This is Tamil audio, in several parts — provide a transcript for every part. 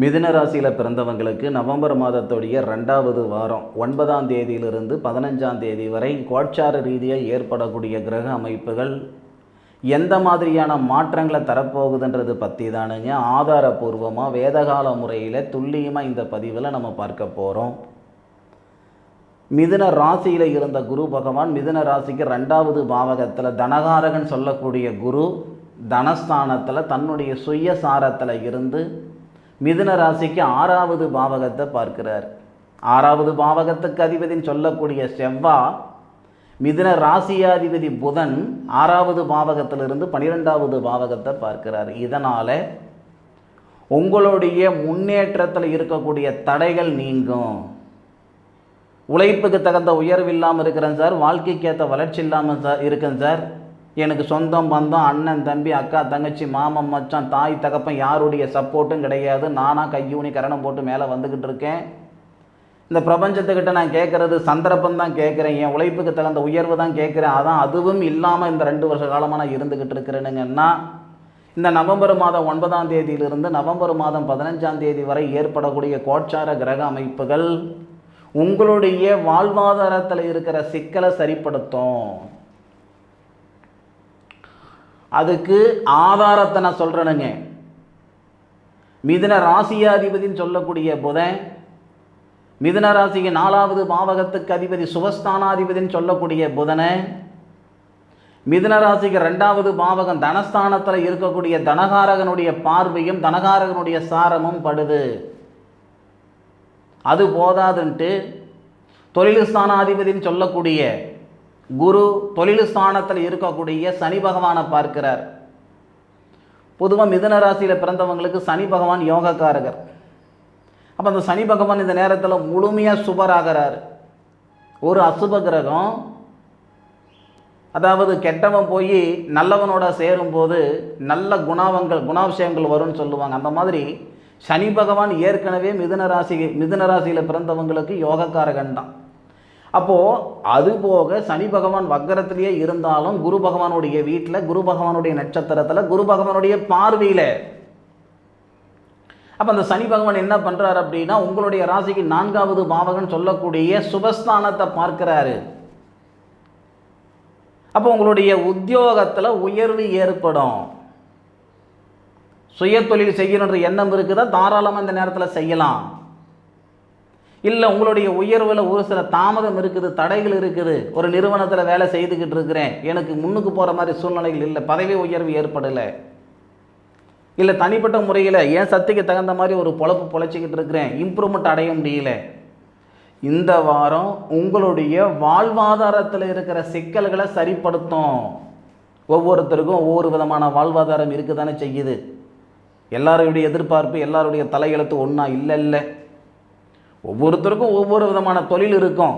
மிதுன ராசியில் பிறந்தவங்களுக்கு நவம்பர் மாதத்துடைய ரெண்டாவது வாரம் ஒன்பதாம் தேதியிலிருந்து பதினஞ்சாம் தேதி வரை கோட்சார ரீதியாக ஏற்படக்கூடிய கிரக அமைப்புகள். எந்த மாதிரியான மாற்றங்களை தரப்போகுதுன்றது பற்றி தானுங்க. ஆதாரபூர்வமாக வேதகால முறையில் துல்லியமாக இந்த பதிவில் நம்ம பார்க்க போகிறோம் மிதுன ராசியில் இருந்த குரு பகவான் மிதுன ராசிக்கு ரெண்டாவது பாவகத்தில் தனகாரகன் சொல்லக்கூடிய குரு தனஸ்தானத்தில் தன்னுடைய சுயசாரத்தில் இருந்து மிதுன ராசிக்கு ஆறாவது பாவகத்தை பார்க்கிறார். ஆறாவது பாவகத்துக்கு அதிபதின்னு சொல்லக்கூடிய செவ்வா மிதுன ராசியாதிபதி புதன் ஆறாவது பாவகத்திலிருந்து பனிரெண்டாவது பாவகத்தை பார்க்கிறார். இதனால் உங்களுடைய முன்னேற்றத்தில் இருக்கக்கூடிய தடைகள் நீங்கும். உழைப்புக்கு தகுந்த உயர்வு இல்லாமல் இருக்கிறேன் சார். வாழ்க்கைக்கு ஏற்ற வளர்ச்சி இல்லாமல் சார் இருக்கேன் சார். எனக்கு சொந்தம் பந்தம் அண்ணன் தம்பி அக்கா தங்கச்சி மாமன் மச்சான் தாய் தகப்பன் யாருடைய சப்போர்ட்டும் கிடையாது. நானாக கையூனி கரணம் போட்டு மேலே வந்துக்கிட்டு இருக்கேன். இந்த பிரபஞ்சத்துக்கிட்ட நான் கேட்குறது சந்தர்ப்பம் தான் கேட்குறேன். என் உழைப்புக்கு தகுந்த உயர்வு தான் கேட்குறேன். அதான் அதுவும் இல்லாமல் இந்த ரெண்டு வருஷ காலமாக நான் இருந்துக்கிட்டு இருக்கிறேனுங்கன்னா இந்த நவம்பர் மாதம் ஒன்பதாம் தேதியிலிருந்து நவம்பர் மாதம் பதினஞ்சாம் தேதி வரை ஏற்படக்கூடிய கோட்சார கிரக அமைப்புகள் உங்களுடைய வாழ்வாதாரத்தில் இருக்கிற சிக்கலை சரிப்படுத்தும். அதுக்கு ஆதாரத்தை நான் சொல்கிறேனுங்க மிதுன ராசியாதிபதின்னு சொல்லக்கூடிய புதன் மிதுன ராசிக்கு நாலாவது பாவகத்துக்கு அதிபதி சுபஸ்தானாதிபதின்னு சொல்லக்கூடிய புதனை மிதுன ராசிக்கு ரெண்டாவது பாவகம் தனஸ்தானத்தில் இருக்கக்கூடிய தனகாரகனுடைய பார்வையும் தனகாரகனுடைய சாரமும் படுது. அது போதாதுன்ட்டு தொழில் ஸ்தானாதிபதின்னு சொல்லக்கூடிய குரு தொழில் ஸ்தானத்தில் இருக்கக்கூடிய சனி பகவானை பார்க்கிறார். பொதுவாக மிதன ராசியில் பிறந்தவங்களுக்கு சனி பகவான் யோகக்காரகர். அப்போ அந்த சனி பகவான் இந்த நேரத்தில் முழுமையாக சுபராகிறார். ஒரு அசுப கிரகம் அதாவது கெட்டவன் போய் நல்லவனோட சேரும்போது நல்ல குணாவங்கள் குணாபிஷயங்கள் வரும்னு சொல்லுவாங்க. அந்த மாதிரி சனி பகவான் ஏற்கனவே மிதுன ராசி மிதுன ராசியில் பிறந்தவங்களுக்கு யோகக்காரகன் தான் அப்போது அதுபோக சனி பகவான் வக்கரத்திலேயே இருந்தாலும் குரு பகவானுடைய வீட்டில் குரு பகவானுடைய நட்சத்திரத்தில் குரு பகவானுடைய பார்வையில். அப்போ அந்த சனி பகவான் என்ன பண்ணுறாரு அப்படின்னா உங்களுடைய ராசிக்கு நான்காவது பாவகன் சொல்லக்கூடிய சுபஸ்தானத்தை பார்க்குறாரு. அப்போ உங்களுடைய உத்தியோகத்தில் உயர்வு ஏற்படும். சுய தொழில் செய்யணுன்ற எண்ணம் இருக்குதா? தாராளமாக இந்த நேரத்தில் செய்யலாம். இல்லை உங்களுடைய உயர்வில் ஒரு சில தாமதம் இருக்குது தடைகள் இருக்குது ஒரு நிறுவனத்தில் வேலை செய்துக்கிட்டு இருக்கிறேன் எனக்கு முன்னுக்கு போகிற மாதிரி சூழ்நிலைகள் இல்லை பதவி உயர்வு ஏற்படலை. இல்லை தனிப்பட்ட முறையில் என் சக்திக்கு தகுந்த மாதிரி ஒரு பொழப்பு பொழைச்சிக்கிட்டு இருக்கிறேன் இம்ப்ரூவ்மெண்ட் அடைய முடியல. இந்த வாரம் உங்களுடைய வாழ்வாதாரத்தில் இருக்கிற சிக்கல்களை சரிப்படுத்தும். ஒவ்வொருத்தருக்கும் ஒவ்வொரு விதமான வாழ்வாதாரம் இருக்குதானே செய்யுது. எல்லாருடைய எதிர்பார்ப்பு எல்லாருடைய தலையெழுத்து ஒன்றா இல்லை இல்லை. ஒவ்வொருத்தருக்கும் ஒவ்வொரு விதமான தொழில் இருக்கும்.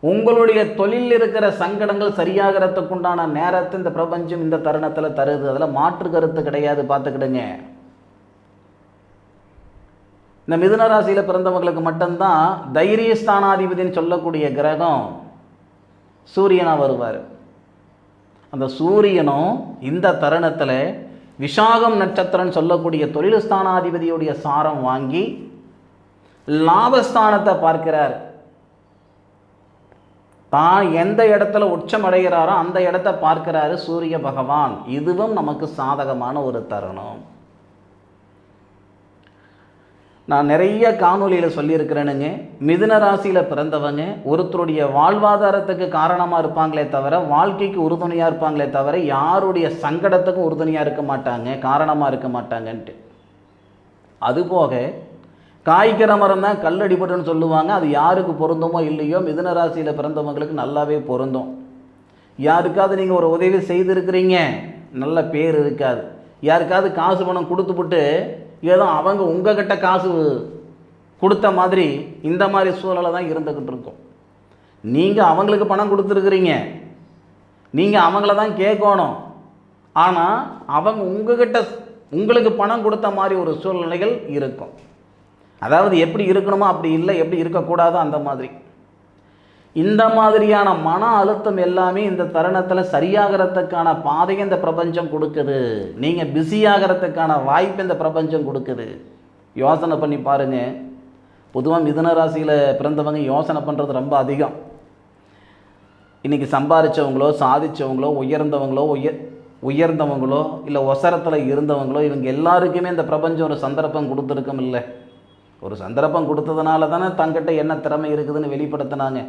உங்களுடைய தொழில் இருக்கிற சங்கடங்கள் சரியாகிறதுக்குண்டான நேரத்தை இந்த பிரபஞ்சம் இந்த தருணத்தில் தருது. அதில் மாற்று கருத்து கிடையாது பார்த்துக்கிடுங்க. இந்த மிதுன ராசியில் பிறந்தவங்களுக்கு மட்டும்தான் தைரியஸ்தானாதிபதினு சொல்லக்கூடிய கிரகம் சூரியனாக வருவார். அந்த சூரியனும் இந்த தருணத்தில் விஷாகம் நட்சத்திரம்னு சொல்லக்கூடிய தொழில் ஸ்தானாதிபதியுடைய சாரம் வாங்கி லாபஸ்தானத்தை பார்க்கிறார். தான் எந்த இடத்துல உச்சம் அடைகிறாரோ அந்த இடத்த பார்க்கிறாரு சூரிய பகவான். இதுவும் நமக்கு சாதகமான ஒரு தருணம். நான் நிறைய காணொலியில் சொல்லியிருக்கிறேனுங்க. மிதுன ராசியில் பிறந்தவங்க ஒருத்தருடைய வாழ்வாதாரத்துக்கு காரணமாக இருப்பாங்களே தவிர வாழ்க்கைக்கு உறுதுணையாக இருப்பாங்களே தவிர யாருடைய சங்கடத்துக்கும் உறுதுணையாக இருக்க மாட்டாங்க காரணமாக இருக்க மாட்டாங்கன்ட்டு. அதுபோக காய்க்கிற மரம் தான் கல்லடிபட்டுன்னு சொல்லுவாங்க. அது யாருக்கு பொருந்தமோ இல்லையோ மிதுன ராசியில் பிறந்தவங்களுக்கு நல்லாவே பொருந்தும். யாருக்காவது நீங்கள் ஒரு உதவி செய்திருக்கிறீங்க நல்ல பேர் இருக்காது. யாருக்காவது காசு பணம் கொடுத்துப்புட்டு ஏதோ அவங்க உங்ககிட்ட காசு கொடுத்த மாதிரி இந்த மாதிரி சூழலை தான் இருந்துக்கிட்டு இருக்கும். நீங்கள் அவங்களுக்கு பணம் கொடுத்துருக்குறீங்க. நீங்கள் அவங்கள தான் கேட்கணும். ஆனால் அவங்க உங்ககிட்ட உங்களுக்கு பணம் கொடுத்த மாதிரி ஒரு சூழ்நிலைகள் இருக்கும். அதாவது எப்படி இருக்கணுமோ அப்படி இல்லை எப்படி இருக்கக்கூடாதோ அந்த மாதிரி. இந்த மாதிரியான மன அழுத்தம் எல்லாமே இந்த தருணத்தில் சரியாகிறதுக்கான பாதையை இந்த பிரபஞ்சம் கொடுக்குது. நீங்கள் பிஸியாகிறதுக்கான வாய்ப்பு இந்த பிரபஞ்சம் கொடுக்குது. யோசனை பண்ணி பாருங்கள் பொதுவாக மிதுன ராசியில் பிறந்தவங்க யோசனை பண்ணுறது ரொம்ப அதிகம். இன்றைக்கி சம்பாதிச்சவங்களோ சாதிச்சவங்களோ உயர்ந்தவங்களோ உயர் உயர்ந்தவங்களோ இல்லை ஒசரத்தில் இருந்தவங்களோ இவங்க எல்லாருக்குமே இந்த பிரபஞ்சம் ஒரு சந்தர்ப்பம் கொடுத்துருக்கும் இல்லை ஒரு சந்தர்ப்பம் கொடுத்ததுனால தானே தங்கிட்ட என்ன திறமை இருக்குதுன்னு வெளிப்படுத்தினாங்க.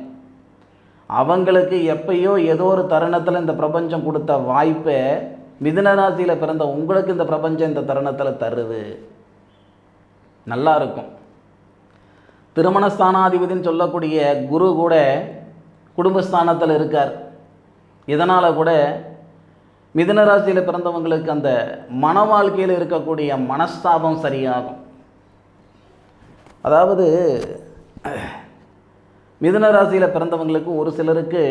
அவங்களுக்கு எப்பயோ ஏதோ ஒரு தருணத்தில் இந்த பிரபஞ்சம் கொடுத்த வாய்ப்பை மிதுனராசியில் பிறந்த உங்களுக்கு இந்த பிரபஞ்சம் இந்த தருணத்தில் தருது. நல்லா இருக்கும். திருமணஸ்தானாதிபதின்னு சொல்லக்கூடிய குரு கூட குடும்பஸ்தானத்தில் இருக்கார். இதனால் கூட மிதுனராசியில் பிறந்தவங்களுக்கு அந்த மன வாழ்க்கையில் இருக்கக்கூடிய மனஸ்தாபம் சரியாகும். அதாவது மிதுன ராசியில் பிறந்தவங்களுக்கு ஒரு சிலருக்கு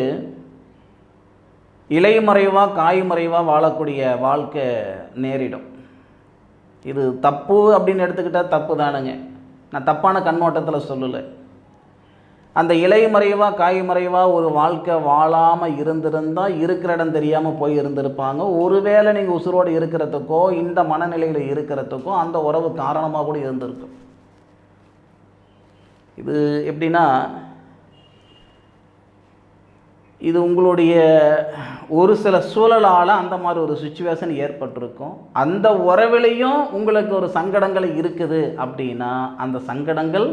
இலைமறைவாக காய்மறைவாக வாழக்கூடிய வாழ்க்கை நேரிடும். இது தப்பு அப்படின்னு எடுத்துக்கிட்டால் தப்பு தானுங்க. நான் தப்பான கண்ணோட்டத்தில் சொல்லலை. அந்த இலைமறைவாக காய்மறைவாக ஒரு வாழ்க்கை வாழாமல் இருந்திருந்தால் இருக்கிற இடம் தெரியாமல் போய் இருந்திருப்பாங்க. ஒருவேளை நீங்கள் உசுரோடு இருக்கிறதுக்கோ இந்த மனநிலையில் இருக்கிறதுக்கோ அந்த உறவு காரணமாக கூட இருந்திருக்கும். இது எப்படின்னா இது உங்களுடைய ஒரு சில சூழலால் அந்த மாதிரி ஒரு சுச்சுவேஷன் ஏற்பட்டிருக்கும். அந்த உறவிலையும் உங்களுக்கு ஒரு சங்கடங்கள் இருக்குது அப்படின்னா அந்த சங்கடங்கள்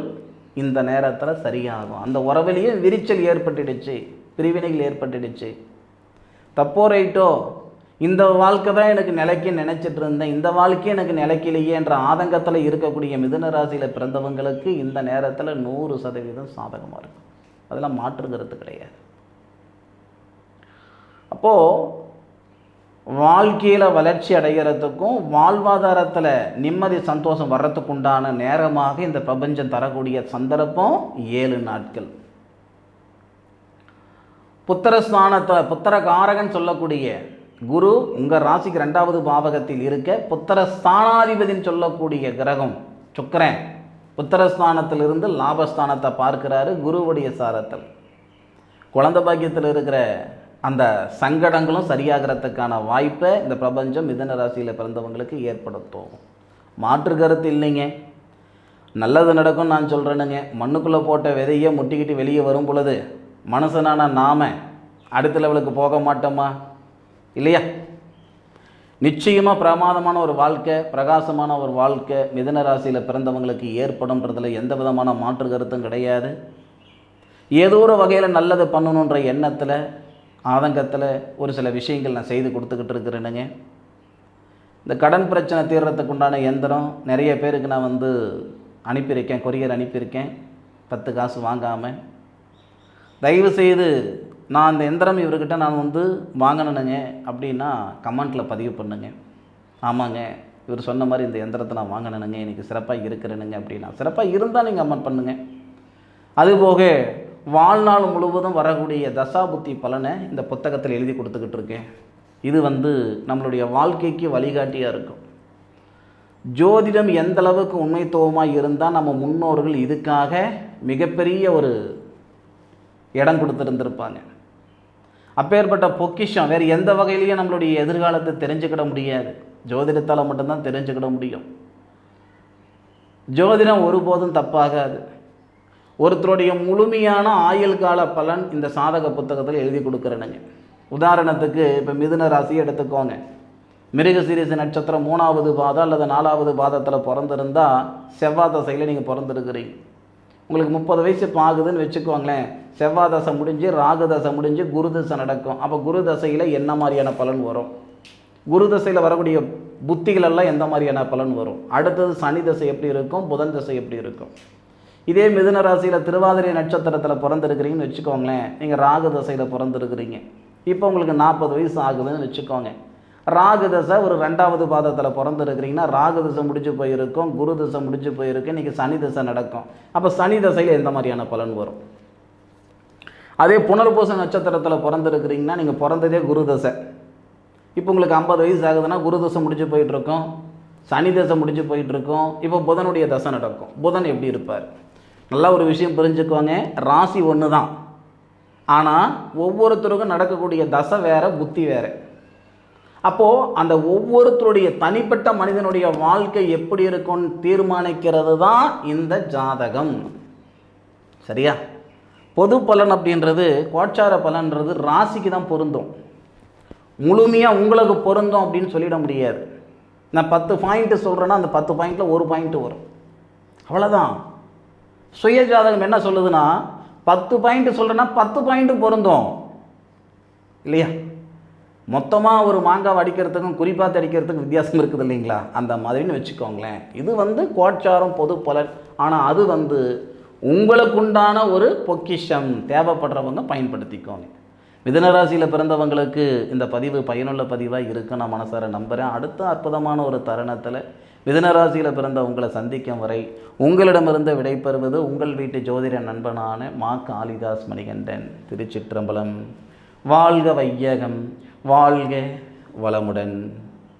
இந்த நேரத்தில் சரியாகும். அந்த உறவிலையும் விரிச்சல் ஏற்பட்டுடுச்சு பிரிவினைகள் ஏற்பட்டுடுச்சு. தப்போ ரைட்டோ இந்த வாழ்க்கை தான் எனக்கு நிலைக்கு நினச்சிட்டு இருந்தேன். இந்த வாழ்க்கை எனக்கு நிலைக்கலையே என்ற ஆதங்கத்தில் இருக்கக்கூடிய மிதுன ராசியில் பிறந்தவங்களுக்கு இந்த நேரத்தில் நூறு சதவீதம் சாதகமாக இருக்கும். அதெல்லாம் மாற்றுங்கிறது கிடையாது. அப்போது வாழ்க்கையில் வளர்ச்சி அடைகிறதுக்கும் வாழ்வாதாரத்தில் நிம்மதி சந்தோஷம் வர்றதுக்கு உண்டான நேரமாக இந்த பிரபஞ்சம் தரக்கூடிய சந்தர்ப்பம் ஏழு நாட்கள். புத்திரஸ்தானத்தில் புத்திரகாரகன் சொல்லக்கூடிய குரு உங்கள் ராசிக்கு ரெண்டாவது பாவகத்தில் இருக்க புத்திரஸ்தானாதிபதின்னு சொல்லக்கூடிய கிரகம் சுக்கரன் புத்திரஸ்தானத்திலிருந்து லாபஸ்தானத்தை பார்க்கிறாரு குருவுடைய சாரத்தில். குழந்த பாக்கியத்தில் இருக்கிற அந்த சங்கடங்களும் சரியாகிறதுக்கான வாய்ப்பை இந்த பிரபஞ்சம் மிதன ராசியில் பிறந்தவங்களுக்கு ஏற்படுத்தும். மாற்று கருத்து இல்லைங்க. நல்லது நடக்கும் நான் சொல்கிறேனுங்க மண்ணுக்குள்ளே போட்ட விதையை முட்டிக்கிட்டு வெளியே வரும் பொழுது மனுஷனான நாம அடுத்த லெவலுக்கு போக மாட்டோமா? இல்லையா? நிச்சயமாக பிரமாதமான ஒரு வாழ்க்கை பிரகாசமான ஒரு வாழ்க்கை மிதன ராசியில் பிறந்தவங்களுக்கு ஏற்படும்ன்றதில் எந்த விதமான மாற்று கருத்தும் கிடையாது. ஏதோ ஒரு வகையில் நல்லது பண்ணணுன்ற எண்ணத்தில் ஆதங்கத்தில் ஒரு சில விஷயங்கள் நான் செய்து கொடுத்துக்கிட்டு இருக்கிறேனுங்க. இந்த கடன் பிரச்சனை தீர்றதுக்கு உண்டான எந்திரம் நிறைய பேருக்கு நான் வந்து அனுப்பியிருக்கேன் கொரியர் அனுப்பியிருக்கேன். பத்து காசு வாங்காமல் தயவுசெய்து நான் அந்த எந்திரம் இவர்கிட்ட நான் வந்து வாங்கினேனுங்க அப்படின்னா கமெண்ட்டில் பதிவு பண்ணுங்க. ஆமாங்க இவர் சொன்ன மாதிரி இந்த எந்திரத்தை நான் வாங்கினேனுங்க எனக்கு சிறப்பாக இருக்கிறேனுங்க அப்படின்னா சிறப்பாக இருந்தால் நீங்கள் கமெண்ட் பண்ணுங்கள் அதுபோக வாழ்நாள் முழுவதும் வரக்கூடிய தசாபுத்தி பலனை இந்த புத்தகத்தில் எழுதி கொடுத்துக்கிட்டு இருக்கேன். இது வந்து நம்மளுடைய வாழ்க்கைக்கு வழிகாட்டியாக இருக்கும். ஜோதிடம் எந்த அளவுக்கு உண்மைத்துவமாக இருந்தால் நம்ம முன்னோர்கள் இதுக்காக மிகப்பெரிய ஒரு இடம் கொடுத்துருந்துருப்பாங்க. அப்பேற்பட்ட பொக்கிஷம் வேறு எந்த வகையிலையும் நம்மளுடைய எதிர்காலத்தை தெரிஞ்சுக்கிட முடியாது. ஜோதிடத்தால் மட்டும்தான் தெரிஞ்சுக்கிட முடியும். ஜோதிடம் ஒருபோதும் தப்பாகாது. ஒருத்தருடைய முழுமையான ஆயுள் கால பலன் இந்த சாதக புத்தகத்தில் எழுதி கொடுக்குறேனுங்க. உதாரணத்துக்கு இப்போ மிதுன ராசி எடுத்துக்கோங்க. மிருக சீரிசு நட்சத்திரம் மூணாவது பாதம் அல்லது நாலாவது பாதத்தில் பிறந்திருந்தால் செவ்வாய் தசையில் நீங்கள் பிறந்திருக்கிறீங்க. உங்களுக்கு முப்பது வயசு இப்போ ஆகுதுன்னு வச்சுக்கோங்களேன். செவ்வாய் தசை முடிஞ்சு ராகு தசை முடிஞ்சு குரு தசை நடக்கும். அப்போ குரு தசையில் என்ன மாதிரியான பலன் வரும்? குரு தசையில் வரக்கூடிய புத்திகள் எல்லாம் எந்த மாதிரியான பலன் வரும்? அடுத்தது சனி தசை எப்படி இருக்கும்? புதன் தசை எப்படி இருக்கும்? இதே மிதுன ராசியில் திருவாதிரை நட்சத்திரத்தில் பிறந்திருக்கிறீங்கன்னு வச்சுக்கோங்களேன். நீங்கள் ராகு தசையில் பிறந்திருக்கிறீங்க. இப்போ உங்களுக்கு நாற்பது வயசு ஆகுதுன்னு வச்சுக்கோங்க. ராகு தசை ஒரு ரெண்டாவது பாதத்தில் பிறந்திருக்கிறீங்கன்னா ராகு தசை முடிஞ்சு போயிருக்கும் குரு தசை முடிஞ்சு போயிருக்கும் இன்றைக்கி சனி தசை நடக்கும். அப்போ சனி தசையில் எந்த மாதிரியான பலன் வரும்? அதே புனர்பூச நட்சத்திரத்தில் பிறந்திருக்கிறீங்கன்னா நீங்கள் பிறந்ததே குரு தசை. இப்போ உங்களுக்கு ஐம்பது வயசு ஆகுதுன்னா குரு தசை முடிஞ்சு போயிட்டுருக்கோம் சனி தசை முடிஞ்சு போயிட்டுருக்கோம் இப்போ புதனுடைய தசை நடக்கும். புதன் எப்படி இருப்பார்? நல்லா ஒரு விஷயம் புரிஞ்சுக்கோங்க ராசி ஒன்று தான் ஆனால் ஒவ்வொருத்தருக்கும் நடக்கக்கூடிய தசை வேறு புத்தி வேறு. அப்போது அந்த ஒவ்வொருத்தருடைய தனிப்பட்ட மனிதனுடைய வாழ்க்கை எப்படி இருக்கும்னு தீர்மானிக்கிறது தான் இந்த ஜாதகம். சரியா? பொது பலன் அப்படின்றது கோச்சார பலன்றது ராசிக்கு தான் பொருந்தும். முழுமையாக உங்களுக்கு பொருந்தும் அப்படின்னு சொல்லிட முடியாது. நான் பத்து பாயிண்ட்டு சொல்கிறேன்னா அந்த பத்து பாயிண்டில் ஒரு பாயிண்ட்டு வரும். அவ்வளோதான் சுய ஜாதகம் என்ன சொல்லுதுன்னா பத்து பாயிண்ட் சொல்கிறேன்னா பத்து பாயிண்ட்டு பொருந்தும். இல்லையா? மொத்தமாக ஒரு மாங்காவை அடிக்கிறதுக்கும் குறிப்பாத்து அடிக்கிறதுக்கும் வித்தியாசம் இருக்குது இல்லைங்களா? அந்த மாதிரின்னு வச்சுக்கோங்களேன். இது வந்து கோட்சாரம் பொது பலன். ஆனால் அது வந்து உங்களுக்குண்டான ஒரு பொக்கிஷம். தேவைப்படுறவங்க பயன்படுத்திக்கோங்க. மிதனராசியில் பிறந்தவங்களுக்கு இந்த பதிவு பயனுள்ள பதிவாக இருக்கு. நான் மனசார நம்புகிறேன் அடுத்த அற்புதமான ஒரு தருணத்தில் மிதனராசியில் பிறந்த உங்களை சந்திக்கும் வரை உங்களிடமிருந்து விடைபெறுவது உங்கள் வீட்டு ஜோதிட நண்பனான மா. காளிதாஸ் மணிகண்டன் திருச்சிற்றம்பலம். வாழ்க வையகம். வாழ்க வளமுடன்.